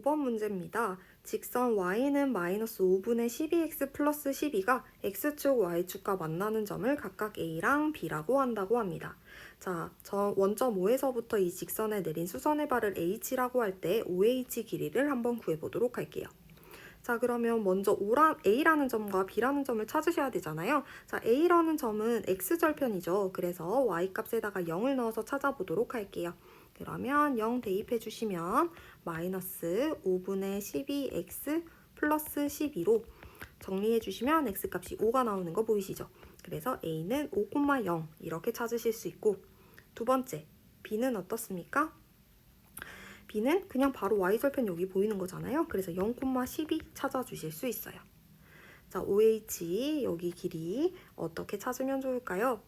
5번 문제입니다. 직선 y는 마이너스 5분의 12x 플러스 12가 x축, y축과 만나는 점을 각각 a랑 b라고 한다고 합니다. 자, 저 원점 5에서부터 이 직선에 내린 수선의 발을 h라고 할때 OH 길이를 한번 구해보도록 할게요. 자, 그러면 먼저 A라는 점과 B라는 점을 찾으셔야 되잖아요. 자, A라는 점은 X절편이죠. 그래서 Y 값에다가 0을 넣어서 찾아보도록 할게요. 그러면 0 대입해 주시면 마이너스 5분의 12x 플러스 12로 정리해 주시면 x 값이 5가 나오는 거 보이시죠? 그래서 a는 5,0 이렇게 찾으실 수 있고 두 번째 b는 어떻습니까? B는 그냥 바로 y절편 여기 보이는 거잖아요. 그래서 0,12 찾아주실 수 있어요. 자, OH 여기 길이 어떻게 찾으면 좋을까요?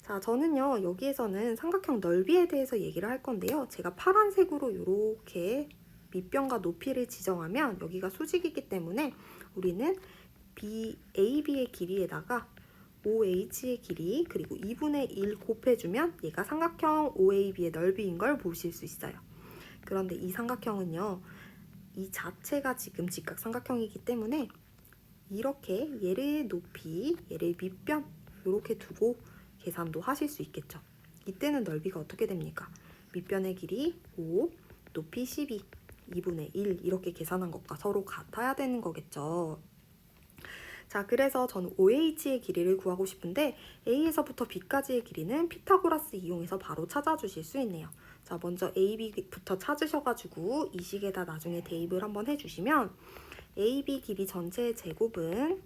자, 저는요, 여기에서는 삼각형 넓이에 대해서 얘기를 할 건데요. 제가 파란색으로 이렇게 밑변과 높이를 지정하면 여기가 수직이기 때문에 우리는 B, AB의 길이에다가 OH의 길이 그리고 2분의 1 곱해주면 얘가 삼각형 OAB의 넓이인 걸 보실 수 있어요. 그런데 이 삼각형은요, 이 자체가 지금 직각 삼각형이기 때문에 이렇게 얘를 높이, 얘를 밑변 이렇게 두고 계산도 하실 수 있겠죠. 이때는 넓이가 어떻게 됩니까? 밑변의 길이 5, 높이 12, 2분의 1 이렇게 계산한 것과 서로 같아야 되는 거겠죠. 자, 그래서 저는 OH의 길이를 구하고 싶은데 A에서부터 B까지의 길이는 피타고라스 이용해서 바로 찾아주실 수 있네요. 자, 먼저 AB부터 찾으셔가지고 이 식에다 나중에 대입을 한번 해주시면 AB 길이 전체의 제곱은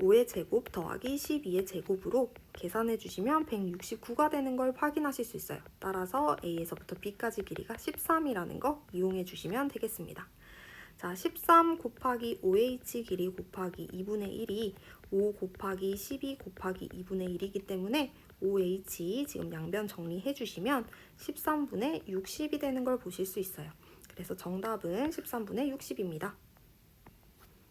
5의 제곱 더하기 12의 제곱으로 계산해 주시면 169가 되는 걸 확인하실 수 있어요. 따라서 A에서부터 B까지 길이가 13이라는 거 이용해 주시면 되겠습니다. 자, 13 곱하기 OH 길이 곱하기 2분의 1이 5 곱하기 12 곱하기 2분의 1이기 때문에 OH 지금 양변 정리해 주시면 13분의 60이 되는 걸 보실 수 있어요. 그래서 정답은 13분의 60입니다.